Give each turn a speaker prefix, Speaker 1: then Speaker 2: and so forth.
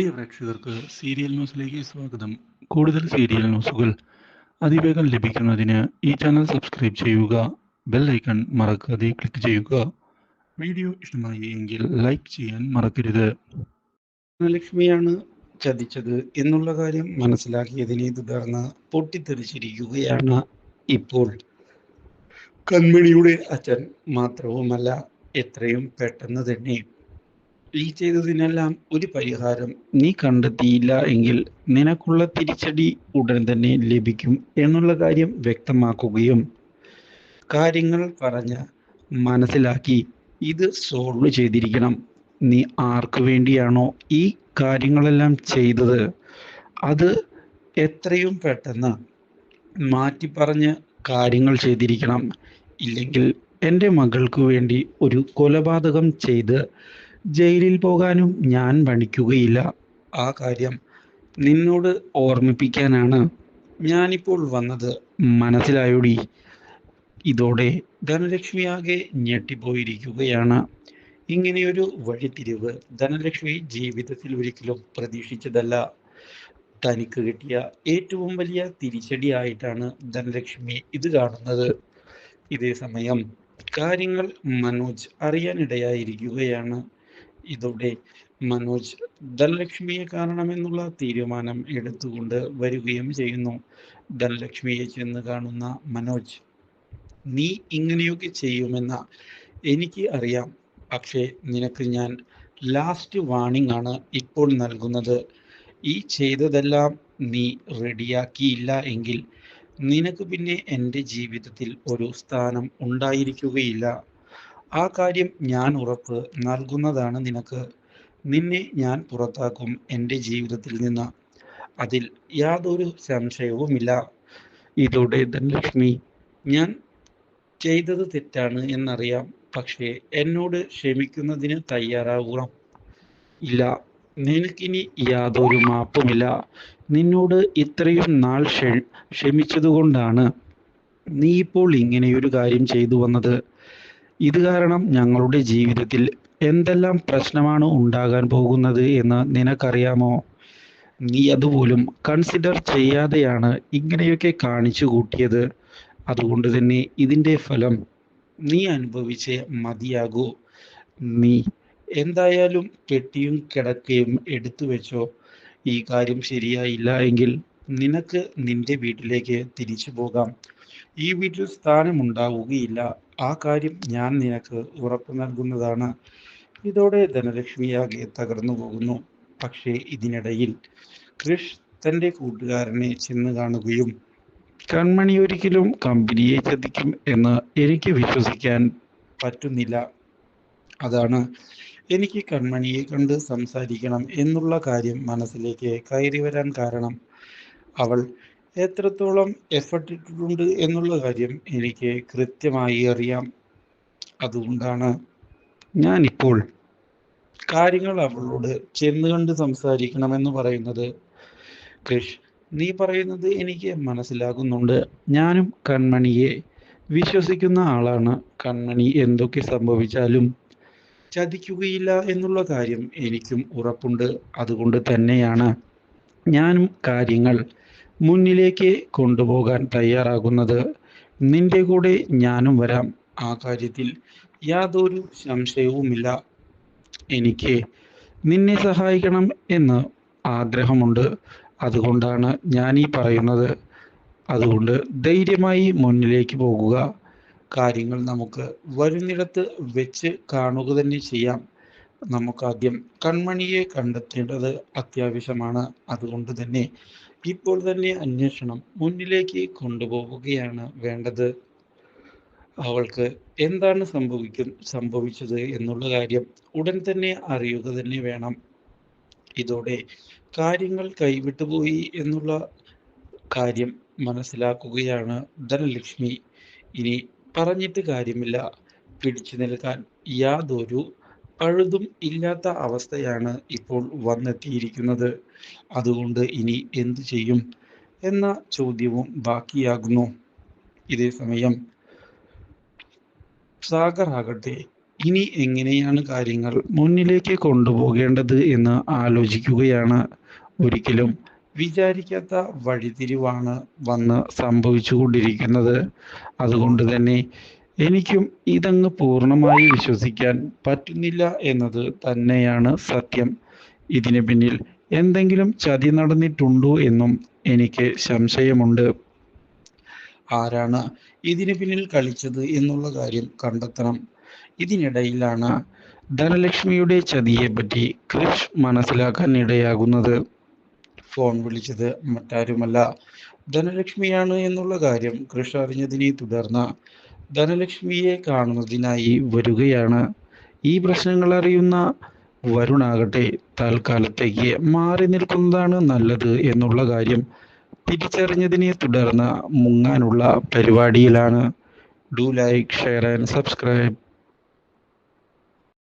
Speaker 1: പ്രിയ പ്രേക്ഷകർക്ക് സീരിയൽ ന്യൂസിലേക്ക് സ്വാഗതം. കൂടുതൽ സീരിയൽ ന്യൂസുകൾ അതിവേഗം ലഭിക്കുന്നതിന് ഈ ചാനൽ സബ്സ്ക്രൈബ് ചെയ്യുക ബെൽ ഐക്കൺ മറക്കാതെ ക്ലിക്ക് ചെയ്യുക. വീഡിയോ ഇഷ്ടമായി എങ്കിൽ ലൈക്ക് ചെയ്യാൻ മറക്കരുത്.
Speaker 2: ലക്ഷ്മിയാണ് ചതിച്ചത് എന്നുള്ള കാര്യം മനസ്സിലാക്കിയതിനെ തുടർന്ന് പൊട്ടിത്തെറിച്ചിരിക്കുകയാണ് ഇപ്പോൾ. കൺമണിയുടെ അച്ഛൻ മാത്രവുമല്ല എത്രയും പെട്ടെന്ന് തന്നെ ഈ ചെയ്തതിനെല്ലാം ഒരു പരിഹാരം നീ കണ്ടെത്തിയില്ല എങ്കിൽ നിനക്കുള്ള തിരിച്ചടി ഉടൻ തന്നെ ലഭിക്കും എന്നുള്ള കാര്യം വ്യക്തമാക്കുകയും കാര്യങ്ങൾ പറഞ്ഞ് മനസ്സിലാക്കി ഇത് സോൾവ് ചെയ്തിരിക്കണം. നീ ആർക്കു വേണ്ടിയാണോ ഈ കാര്യങ്ങളെല്ലാം ചെയ്തത്? അത് എത്രയും പെട്ടെന്ന് മാറ്റി പറഞ്ഞ് കാര്യങ്ങൾ ചെയ്തിരിക്കണം. ഇല്ലെങ്കിൽ എന്റെ മകൾക്ക് വേണ്ടി ഒരു കൊലപാതകം ചെയ്ത് ജയിലിൽ പോകാനും ഞാൻ പണിക്കുകയില്ല ആ കാര്യം നിന്നോട് ഓർമ്മിപ്പിക്കാനാണ് ഞാനിപ്പോൾ വന്നത്. മനസ്സിലായോടി? ഇതോടെ ധനലക്ഷ്മിയാകെ ഞെട്ടിപ്പോയിരിക്കുകയാണ്. ഇങ്ങനെയൊരു വഴിത്തിരിവ് ധനലക്ഷ്മി ജീവിതത്തിൽ ഒരിക്കലും പ്രതീക്ഷിച്ചതല്ല. തനിക്ക് കിട്ടിയ ഏറ്റവും വലിയ തിരിച്ചടിയായിട്ടാണ് ധനലക്ഷ്മി ഇത് കാണുന്നത്. ഇതേ സമയം കാര്യങ്ങൾ മനോജ് അറിയാനിടയായിരിക്കുകയാണ്. ഇതോടെ മനോജ് ധനലക്ഷ്മിയെ കാണണമെന്നുള്ള തീരുമാനം എടുത്തുകൊണ്ട് വരികയും ചെയ്യുന്നു. ധനലക്ഷ്മിയെ ചെന്ന് കാണുന്ന മനോജ് നീ ഇങ്ങനെയൊക്കെ ചെയ്യുമെന്ന എനിക്ക് അറിയാം. പക്ഷേ നിനക്ക് ഞാൻ ലാസ്റ്റ് വാണിംഗ് ആണ് ഇപ്പോൾ നൽകുന്നത്. ഈ ചെയ്തതെല്ലാം നീ റെഡിയാക്കിയില്ല എങ്കിൽ നിനക്ക് പിന്നെ എന്റെ ജീവിതത്തിൽ ഒരു സ്ഥാനം ഉണ്ടായിരിക്കുകയില്ല. ആ കാര്യം ഞാൻ ഉറപ്പ് നൽകുന്നതാണ് നിനക്ക്. നിന്നെ ഞാൻ പുറത്താക്കും എന്റെ ജീവിതത്തിൽ നിന്ന്. അതിൽ യാതൊരു സംശയവുമില്ല. ഇതോടെ ധനലക്ഷ്മി ഞാൻ ചെയ്തത് തെറ്റാണ് എന്നറിയാം. പക്ഷേ എന്നോട് ക്ഷമിക്കുന്നതിന് തയ്യാറാവുക. ഇല്ല നിനക്കിനി യാതൊരു മാപ്പുമില്ല. നിന്നോട് ഇത്രയും നാൾ ക്ഷ ക്ഷമിച്ചതുകൊണ്ടാണ് നീ ഇപ്പോൾ ഇങ്ങനെയൊരു കാര്യം ചെയ്തു വന്നത്. ഇത് കാരണം ഞങ്ങളുടെ ജീവിതത്തിൽ എന്തെല്ലാം പ്രശ്നമാണ് ഉണ്ടാകാൻ പോകുന്നത് എന്ന് നിനക്കറിയാമോ? നീ അതുപോലും കൺസിഡർ ചെയ്യാതെയാണ് ഇങ്ങനെയൊക്കെ കാണിച്ചു കൂട്ടിയത്. അതുകൊണ്ട് തന്നെ ഇതിന്റെ ഫലം നീ അനുഭവിച്ചേ മതിയാകൂ. നീ എന്തായാലും കെട്ടിയും കിടക്കയും എടുത്തു വെച്ചോ. ഈ കാര്യം ശരിയായില്ല എങ്കിൽ നിനക്ക് നിന്റെ വീട്ടിലേക്ക് തിരിച്ചു പോകാം. ഈ വീട്ടിൽ സ്ഥാനമുണ്ടാവുകയില്ല. ആ കാര്യം ഞാൻ നിനക്ക് ഉറപ്പു നൽകുന്നതാണ്. ഇതോടെ ധനലക്ഷ്മിയാകെ തകർന്നു പോകുന്നു. പക്ഷേ ഇതിനിടയിൽ കൃഷ് തന്റെ കൂട്ടുകാരനെ ചെന്ന് കാണുകയും കൺമണി ഒരിക്കലും കമ്പനിയെ ചതിക്കും എന്ന് എനിക്ക് വിശ്വസിക്കാൻ പറ്റുന്നില്ല. അതാണ് എനിക്ക് കൺമണിയെ കണ്ട് സംസാരിക്കണം എന്നുള്ള കാര്യം മനസ്സിലേക്ക് കയറി വരാൻ കാരണം. അവൾ എത്രത്തോളം എഫർട്ട് ഇട്ടിട്ടുണ്ട് എന്നുള്ള കാര്യം എനിക്ക് കൃത്യമായി അറിയാം. അതുകൊണ്ടാണ് ഞാനിപ്പോൾ കാര്യങ്ങൾ അവളോട് ചെന്ന് കണ്ട് സംസാരിക്കണമെന്ന് പറയുന്നത്. കൃഷ് നീ പറയുന്നത് എനിക്ക് മനസ്സിലാകുന്നുണ്ട്. ഞാനും കൺമണിയെ വിശ്വസിക്കുന്ന ആളാണ്. കൺമണി എന്തൊക്കെ സംഭവിച്ചാലും ചതിക്കുകയില്ല എന്നുള്ള കാര്യം എനിക്കും ഉറപ്പുണ്ട്. അതുകൊണ്ട് തന്നെയാണ് ഞാനും കാര്യങ്ങൾ മുന്നിലേക്ക് കൊണ്ടുപോകാൻ തയ്യാറാകുന്നത് നിന്റെ കൂടെ ഞാനും വരാം. ആ കാര്യത്തിൽ യാതൊരു സംശയവുമില്ല. എനിക്ക് നിന്നെ സഹായിക്കണം എന്ന് ആഗ്രഹമുണ്ട്. അതുകൊണ്ടാണ് ഞാൻ ഈ പറയുന്നത്. അതുകൊണ്ട് ധൈര്യമായി മുന്നിലേക്ക് പോകുക. കാര്യങ്ങൾ നമുക്ക് വരുന്നിടത്ത് വെച്ച് കാണുക തന്നെ ചെയ്യാം. നമുക്കാദ്യം കൺമണിയെ കണ്ടെത്തേണ്ടത് അത്യാവശ്യമാണ്. അതുകൊണ്ട് തന്നെ ഇപ്പോൾ തന്നെ അന്വേഷണം മുന്നിലേക്ക് കൊണ്ടുപോവുകയാണ് വേണ്ടത്. അവൾക്ക് എന്താണ് സംഭവിക്കും സംഭവിച്ചത് എന്നുള്ള കാര്യം ഉടൻ തന്നെ അറിയുക തന്നെ വേണം. ഇതോടെ കാര്യങ്ങൾ കൈവിട്ടുപോയി എന്നുള്ള കാര്യം മനസ്സിലാക്കുകയാണ് ധനലക്ഷ്മി. ഇനി പറഞ്ഞിട്ട് കാര്യമില്ല. പിടിച്ചു നിൽക്കാൻ യാതൊരു പഴുതും ഇല്ലാത്ത അവസ്ഥയാണ് ഇപ്പോൾ വന്നെത്തിയിരിക്കുന്നത്. അതുകൊണ്ട് ഇനി എന്തു ചെയ്യും എന്ന ചോദ്യവും ബാക്കിയാകുന്നു. ഇതേ സമയം സാഗർ ആകട്ടെ ഇനി എങ്ങനെയാണ് കാര്യങ്ങൾ മുന്നിലേക്ക് കൊണ്ടുപോകേണ്ടത് എന്ന് ആലോചിക്കുകയാണ്. ഒരിക്കലും വിചാരിക്കാത്ത വഴിത്തിരിവാണ് വന്ന് സംഭവിച്ചുകൊണ്ടിരിക്കുന്നത്. അതുകൊണ്ട് തന്നെ എനിക്കും ഇതങ്ങ് പൂർണമായി വിശ്വസിക്കാൻ പറ്റുന്നില്ല എന്നത് തന്നെയാണ് സത്യം. ഇതിന് പിന്നിൽ എന്തെങ്കിലും ചതി നടന്നിട്ടുണ്ടോ എന്നും എനിക്ക് സംശയമുണ്ട്. ആരാണ് ഇതിന് പിന്നിൽ കളിച്ചത് എന്നുള്ള കാര്യം കണ്ടെത്തണം. ഇതിനിടയിലാണ് ധനലക്ഷ്മിയുടെ ചതിയെ പറ്റി ക്രിഷ് മനസ്സിലാക്കാൻ ഇടയാകുന്നത്. ഫോൺ വിളിച്ചത് മറ്റാരുമല്ല. ധനലക്ഷ്മിയാണ് എന്നുള്ള കാര്യം കൃഷ് അറിഞ്ഞതിനെ തുടർന്ന് ധനലക്ഷ്മിയെ കാണുന്നതിനായി വരികയാണ്. ഈ പ്രശ്നങ്ങൾ അറിയുന്ന വരുണാകട്ടെ തൽക്കാലത്തേക്ക് മാറി നിൽക്കുന്നതാണ് നല്ലത് എന്നുള്ള കാര്യം തിരിച്ചറിഞ്ഞതിനെ തുടർന്ന് മുങ്ങാനുള്ള പരിപാടിയിലാണ്. Do like share and subscribe